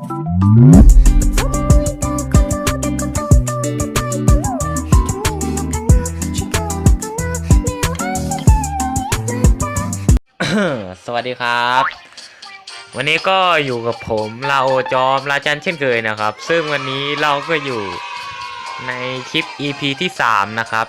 สวัสดีครับ วันนี้ก็อยู่กับผมลาโอจอมราจันเช่นเคยนะครับ ซึ่งวันนี้เราก็อยู่ในคลิป EP ที่ 3 นะครับ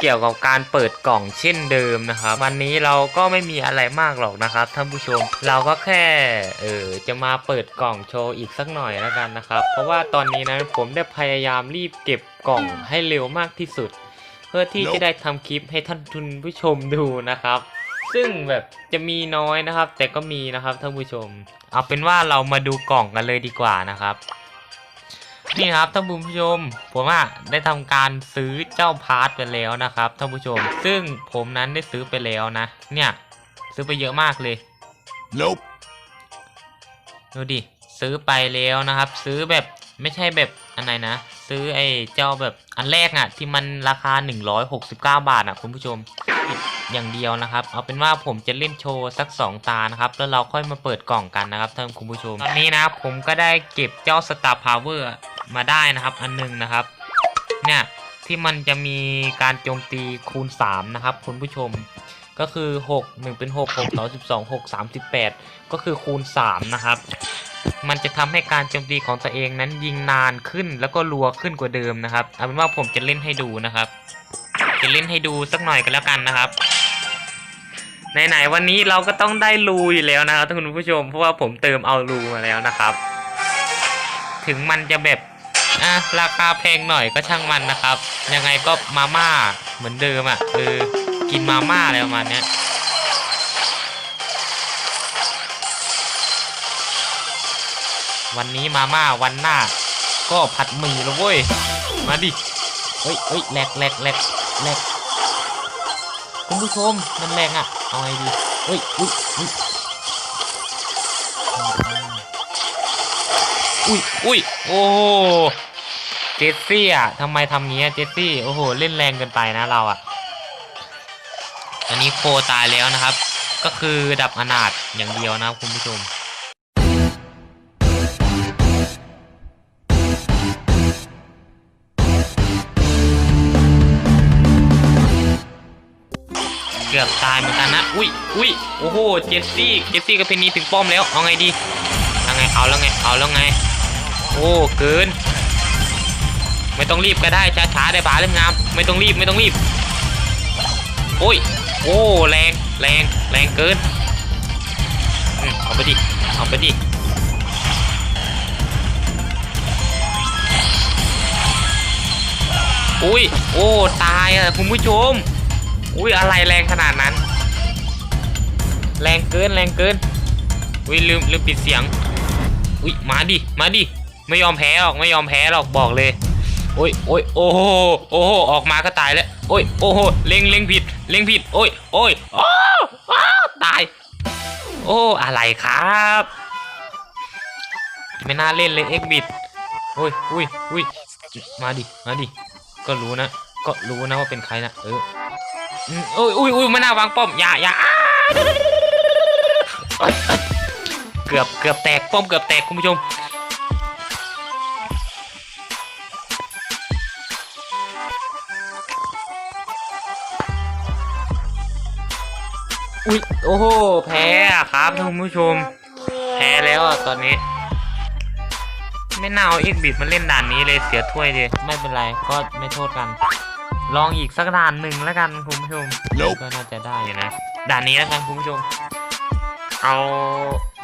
เกี่ยวกับการเปิดกล่องเช่นเดิมนะครับ วันนี้เราก็ไม่มีอะไรมากหรอกนะครับท่านผู้ชม เราก็แค่เออจะมาเปิดกล่องโชว์อีกสักหน่อยแล้วกันนะครับ เพราะว่าตอนนี้นะผมได้พยายามรีบเก็บกล่องให้เร็วมากที่สุด เพื่อที่จะได้ทำคลิปให้ท่านทุนผู้ชมดูนะครับ ซึ่งแบบจะมีน้อยนะครับ แต่ก็มีนะครับท่านผู้ชม เอาเป็นว่าเรามาดูกล่องกันเลยดีกว่านะครับ นี่ครับท่านผู้ชม ผมอะได้ทำการซื้อเจ้าพาร์ทไปแล้วนะครับท่านผู้ชม ซึ่งผมนั้นได้ซื้อไปแล้วนะ เนี่ย ซื้อไปเยอะมากเลย Nope. ดูดิ ซื้อไปแล้วนะครับ ซื้อแบบไม่ใช่แบบอันไหนนะ ซื้อไอ้เจ้าแบบอันแรกอะที่มันราคา 169 บาทอะคุณผู้ชมอย่างเดียวนะครับ เอาเป็นว่าผมจะเล่นโชว์สัก 2 ตานะครับ แล้วเราค่อยมาเปิดกล่องกันนะครับท่านคุณผู้ชม ตอนนี้นะครับผมก็ได้เก็บเจ้า Star Power มาได้นะครับอันหนึ่งนะครับ เนี่ยที่มันจะมีการโจมตีคูณ 3 นะครับ คุณผู้ชมก็คือ 6 1 เป็น 6 6 2 12 6 38 ก็คือคูณ 3 นะครับ มันจะทำให้การโจมตีของตัวเองนั้นยิงนานขึ้นแล้วก็รัวขึ้นกว่าเดิมนะครับเอาเป็นว่าผมจะเล่นให้ดูนะครับ จะเล่นให้ดูสักหน่อยกันแล้วกันนะครับไหนๆวันนี้เราก็ต้องได้รูอยู่แล้วนะครับท่านคุณผู้ชมเพราะว่าผมเติมเอารูมาแล้วนะครับ ถึงมันจะแบบ อะราคาแพงหน่อยก็ช่างมันนะครับ ยังไงก็มาม่าเหมือนเดิมอะเออกินมาม่าอะไรประมาณเนี้ยวันนี้มาม่าวันหน้า ก็ผัดหมี่แล้วเว้ยมาดิเฮ้ยเฮ้ยแหลกแหลกแหลกแหลกคุณผู้ชมมันแหลกอะเอาไงดีเฮ้ยอุ้ยอุ้ยอุ้ยอุ้ยโอ้ เจสซี่อะทำไมทำงี้อะเจสซี่ โอ้โห เล่นแรงเกินไปนะเราอะ อันนี้โคตายแล้วนะครับ ก็คือดับอนาถอย่างเดียวนะครับคุณผู้ชมเกือบตายเหมือนกันนะ อุ้ยอุ้ยโอ้โห เจสซี่ เจสซี่กับเพนนีถึงป้อมแล้ว เอาไงดี เอาไง เอาแล้วไง เอาแล้วไง โอ้ เกิน ไม่ต้องรีบก็ได้ช้าๆได้บาเล่มงาม ไม่ต้องรีบไม่ต้องรีบ โอ้ย โอ้แรงแรงแรงเกินเอาไปดิเอาไปดิอุ้ยโอ้ตายอะคุณผู้ชม อุ้ยอะไรแรงขนาดนั้น แรงเกินแรงเกินอุ้ยลืมลืมปิดเสียง อุ้ยมาดิมาดิไม่ยอมแพ้หรอกไม่ยอมแพ้หรอกบอกเลย โอ้ยโอ้ยโอ้โหโอ้โหออกมาก็ตายแล้วโอ้ยโอ้โหเล็งเล็งผิดเล็งผิดโอ้ยโอ้ยอ้าวอ้าวตาย โอ้อะไรครับ ไม่น่าเล่นเลยเอ็กบิดโอ้ยอุ้ยอุ้ยมาดิมาดิก็รู้นะ ก็รู้นะว่าเป็นใครนะเอออืมอุ้ยอุ้ยอุ้ยไม่น่าวางป้อมอย่าอย่าเกือบเกือบแตกป้อมเกือบแตกคุณผู้ชม อุ้ยโอ้โหแพ้อะครับท่านผู้ชม แพ้แล้วอะตอนนี้ ไม่น่าเอาเอ็กบิดมาเล่นด่านนี้เลยเสียถ้วยเลยไม่เป็นไรก็ไม่โทษกัน ลองอีกสักด่านหนึ่งแล้วกันคุณผู้ชม Nope ก็น่าจะได้อยู่นะด่านนี้แล้วกันคุณผู้ชม เอา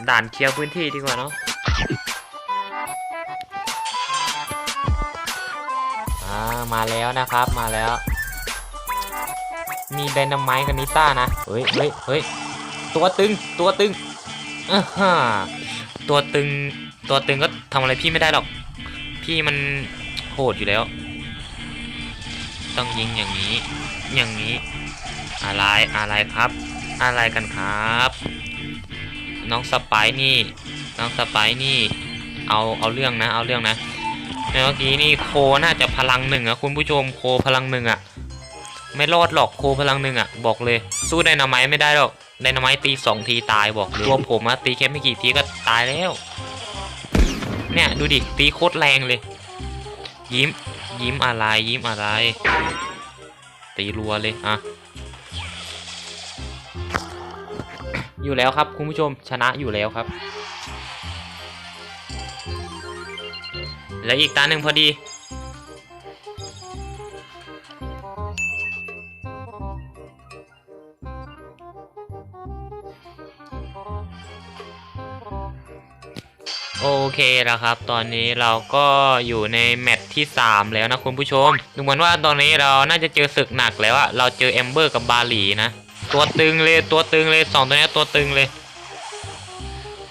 ด่านเคลียร์พื้นที่ดีกว่าเนาะอ่ามาแล้วนะครับมาแล้ว มีไดนาไมต์กับนิต้านะ เฮ้ยเฮ้ยเฮ้ยตัวตึง ตัวตึงอ่าฮะตัวตึง ตัวตึงก็ทำอะไรพี่ไม่ได้หรอก พี่มันโหดอยู่แล้ว ต้องยิงอย่างนี้ อย่างนี้ อะไร อะไรครับ อะไรกันครับ น้องสไปร์นี่ น้องสไปร์นี่ เอา เอาเรื่องนะ เอาเรื่องนะเมื่อกี้นี่โคน่าจะพลังหนึ่งอะคุณผู้ชมโคพลังหนึ่งอะ ไม่รอดหรอกโคพลังหนึ่งอะบอกเลย สู้ไดนาไมต์ไม่ได้หรอกไดนาไมต์ตีสองทีตายบอกเลยตัวผมอะตีแค่ไม่กี่ทีก็ตายแล้ว เนี่ยดูดิตีโคตรแรงเลย ยิ้ม ยิ้มอะไรยิ้มอะไร ตีรัวเลยอะอยู่แล้วครับคุณผู้ชมชนะอยู่แล้วครับ แล้วอีกตาหนึ่งพอดี เคแล้วครับ ตอนนี้เราก็อยู่ในแมตช์ที่ 3 แล้วนะคุณผู้ชม ดูเหมือนว่าตอนนี้เราน่าจะเจอศึกหนักแล้วอะเราเจอแอมเบอร์กับบาหลีนะ ตัวตึงเลยตัวตึงเลยสองตัวนี้ตัวตึงเลย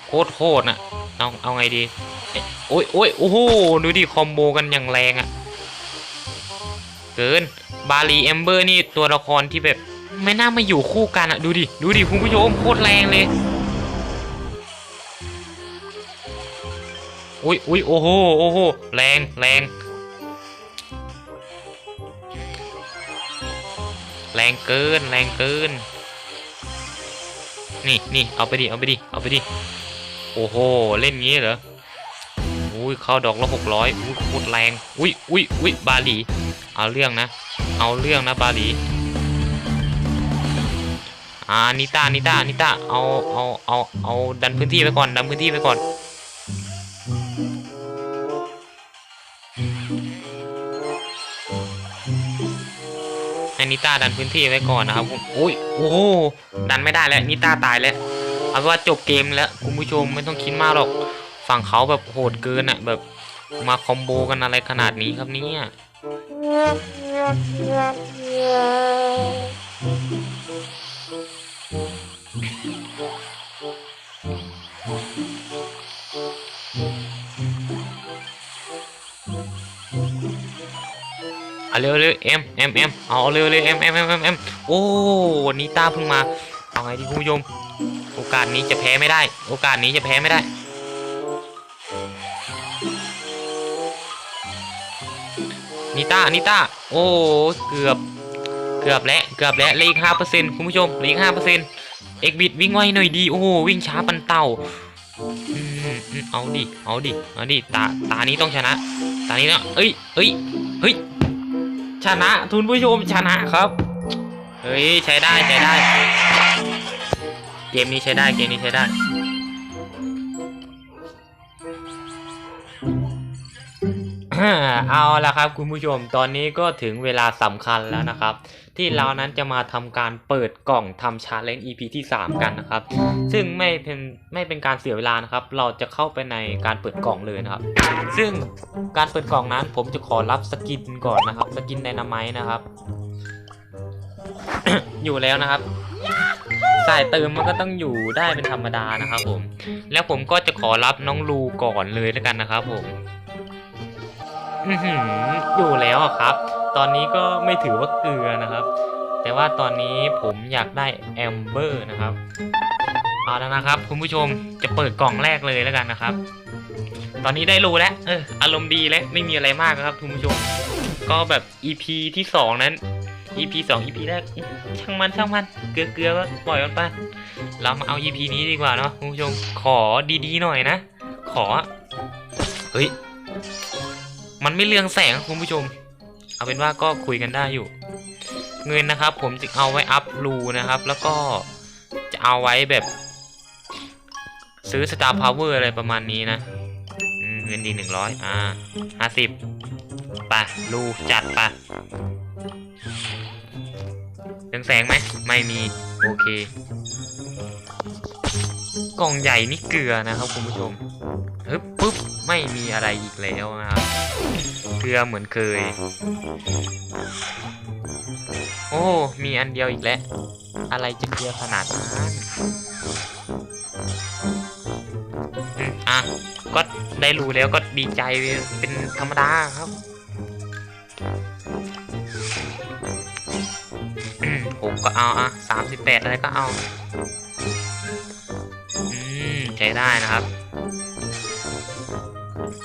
โคตรโหดน่ะเอาเอาไงดีเอ๊ะโอ้ยโอ้ยโอ้โหดูดิคอมโบกันอย่างแรงอะเกินบาลีแอมเบอร์นี่ตัวละครที่แบบไม่น่ามาอยู่คู่กันอะดูดิดูดิคุณผู้ชมโคตรแรงเลย อุ้ยอุ้ยโอ้โหโอ้โหแรงแรงแรงเกินแรงเกิน นี่นี่เอาไปดิเอาไปดิเอาไปดิโอ้โหเล่นงี้เหรออุ้ยเข้าดอกละหกร้อยอุ้ยโคตรแรงอุ้ยอุ้ยอุ้ยบาหลี เอาเรื่องนะ เอาเรื่องนะบาหลีอ่านิต้านิต้านิต้าเอาเอาเอาเอาดันพื้นที่ไปก่อนดันพื้นที่ไปก่อน นิต้าดันพื้นที่ไว้ก่อนนะครับผมอุ้ยโอ้โหดันไม่ได้แล้วนิต้าตายแล้วเอาเป็นว่าจบเกมแล้วคุณผู้ชมไม่ต้องคิดมากหรอกฝั่งเขาแบบโหดเกินอะแบบมาคอมโบกันอะไรขนาดนี้ครับเนี่ย เร็วเร็วเอ็มเอ็มเอ็มเอาเร็วเร็วเอ็มเอ็มเอ็มเอ็มเอ็มโอ้นิต้าเพิ่งมาเอาไงดีคุณผู้ชมโอกาสนี้จะแพ้ไม่ได้ โอกาสนี้จะแพ้ไม่ได้นิต้านิต้าโอ้เกือบเกือบแล้วเกือบแล้วเหลขห้าเปอร์เซ็นต์คุณผู้ชมเหลขห้าเปอร์เซ็นต์เอกบิดวิ่งไวหน่อยดีโอ้วิ่งช้าปันเต่าอืมเอาดิเอาดิเอาดิตาตานี้ต้องชนะ ตานี้นะเอ้ยเอ้ยเฮ้ย ชนะทุนผู้ชมชนะครับ เฮ้ยใช้ได้ใช้ได้ เกมนี้ใช้ได้เกมนี้ใช้ได้ เอาละครับคุณผู้ชมตอนนี้ก็ถึงเวลาสำคัญแล้วนะครับ ที่เรานั้นจะมาทำการเปิดกล่องทำชาเลนจ์ EP ที่ 3 กันนะครับ ซึ่งไม่เป็นไม่เป็นการเสียเวลานะครับ เราจะเข้าไปในการเปิดกล่องเลยนะครับ ซึ่งการเปิดกล่องนั้นผมจะขอรับสกินก่อนนะครับ สกินไดนาไมต์นะครับ อยู่แล้วนะครับสายเติมมันก็ต้องอยู่ได้เป็นธรรมดานะครับผม แล้วผมก็จะขอรับน้องลูก่อนเลยแล้วกันนะครับผม อืออยู่แล้วครับ ตอนนี้ก็ไม่ถือว่าเกลือนะครับ แต่ว่าตอนนี้ผมอยากได้แอมเบอร์นะครับเอาแล้วนะครับ คุณผู้ชมจะเปิดกล่องแรกเลยแล้วกันนะครับ ตอนนี้ได้รู้แล้วเอออารมณ์ดีแล้วไม่มีอะไรมากครับคุณผู้ชม ก็แบบ EP ที่สองนั้น EP สอง EP แรกช่างมันช่างมันเกลือเกลือก็ปล่อยมันไปเรามาเอา EP นี้ดีกว่าเนาะคุณผู้ชมขอดีๆหน่อยนะ ขอเฮ้ยมันไม่เรืองแสงคุณผู้ชม เอาเป็นว่าก็คุยกันได้อยู่ เงินนะครับ ผมจะเอาไว้อัพรูนะครับ แล้วก็จะเอาไว้แบบ ซื้อสตาร์พาวเวอร์อะไรประมาณนี้นะเงินดีหนึ่งร้อยอ่าห้าสิบไปรูจัดปเรืองแสงไหมไม่มีโอเค กล่องใหญ่นี่เกลือนะครับคุณผู้ชม ฮึบปุ๊บไม่มีอะไรอีกแล้วนะครับเกลือเหมือนเคย โอ้มีอันเดียวอีกแล้วอะไรจะเกลือขนาดนั้นอะก็ได้รู้แล้วก็ดีใจเป็นธรรมดาครับผมก็เอาอะสามสิบแปดอะไรก็เอา อืม ใช้ได้นะครับ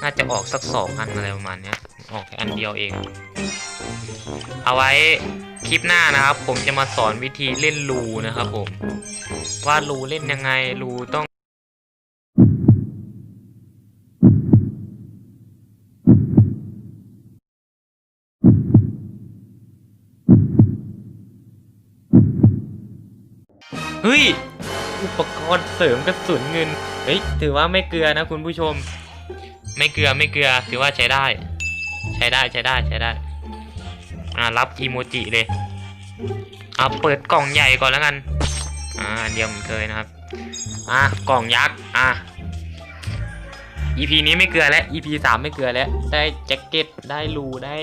น่าจะออกสักสองอันอะไรประมาณนี้ออกแค่อันเดียวเอง เอาไว้คลิปหน้านะครับ ผมจะมาสอนวิธีเล่นรูนะครับผม ว่ารูเล่นยังไงรูต้องเฮ้ย อุปกรณ์เสริมกระสุนเงิน เฮ้ย ถือว่าไม่เกลือนะคุณผู้ชม ไม่เกลือไม่เกลือถือว่าใช้ได้ ใช้ได้ใช้ได้ใช้ได้ อ่ารับอีโมจิเลยเอาเปิดกล่องใหญ่ก่อนแล้วกัน อ่าเดียวเหมือนเคยนะครับ อะกล่องยักษ์อะ EP นี้ไม่เกลือแล้ว EP สามไม่เกลือแล้ว ได้แจ็คเก็ตได้รูได้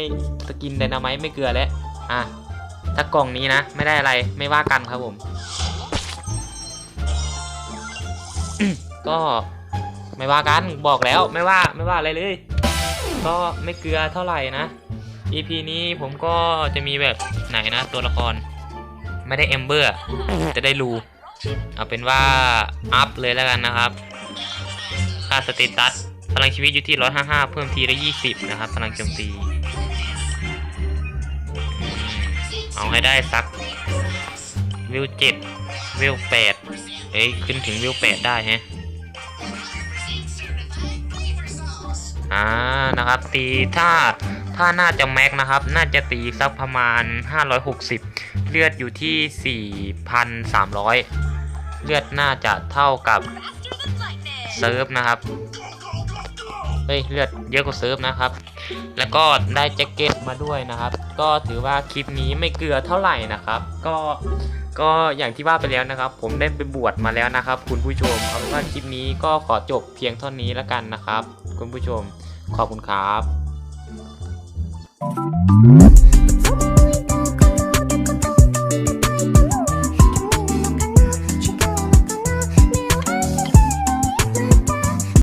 สกินไดนาไมต์ไม่เกลือแล้ว อะถ้ากล่องนี้นะ ไม่ได้อะไรไม่ว่ากันครับผม ก็ ไม่ว่ากันบอกแล้วไม่ว่าไม่ว่าอะไรเลย ก็ไม่เกลือเท่าไหร่นะ EP นี้ผมก็จะมีแบบไหนนะตัวละคร ไม่ได้เอมเบอร์จะได้รูเอาเป็นว่าอัพเลยแล้วกันนะครับค่าสเตตัสพลังชีวิตอยู่ที่ 155 เพิ่มทีละ 20 นะครับ พลังโจมตีอืมเอาให้ได้สักวิว7วิว8เอ้ย ขึ้นถึงวิว8ได้ฮะ อ่านะครับ ตีถ้าถ้าน่าจะแม็กนะครับ น่าจะตีสักประมาณ 560 เลือดอยู่ที่ 4,300 เลือดน่าจะเท่ากับเซิร์ฟนะครับเฮ้ยเลือดเยอะกว่าเซิร์ฟนะครับ แล้วก็ได้แจ็คเก็ตมาด้วยนะครับ ก็ถือว่าคลิปนี้ไม่เกลือเท่าไหร่นะครับ ก็ ก็อย่างที่ว่าไปแล้วนะครับ ผมได้ไปบวชมาแล้วนะครับ คุณผู้ชมเอาเป็นว่าคลิปนี้ก็ขอจบเพียงเท่านี้แล้วกันนะครับ คุณผู้ชมขอบคุณครับ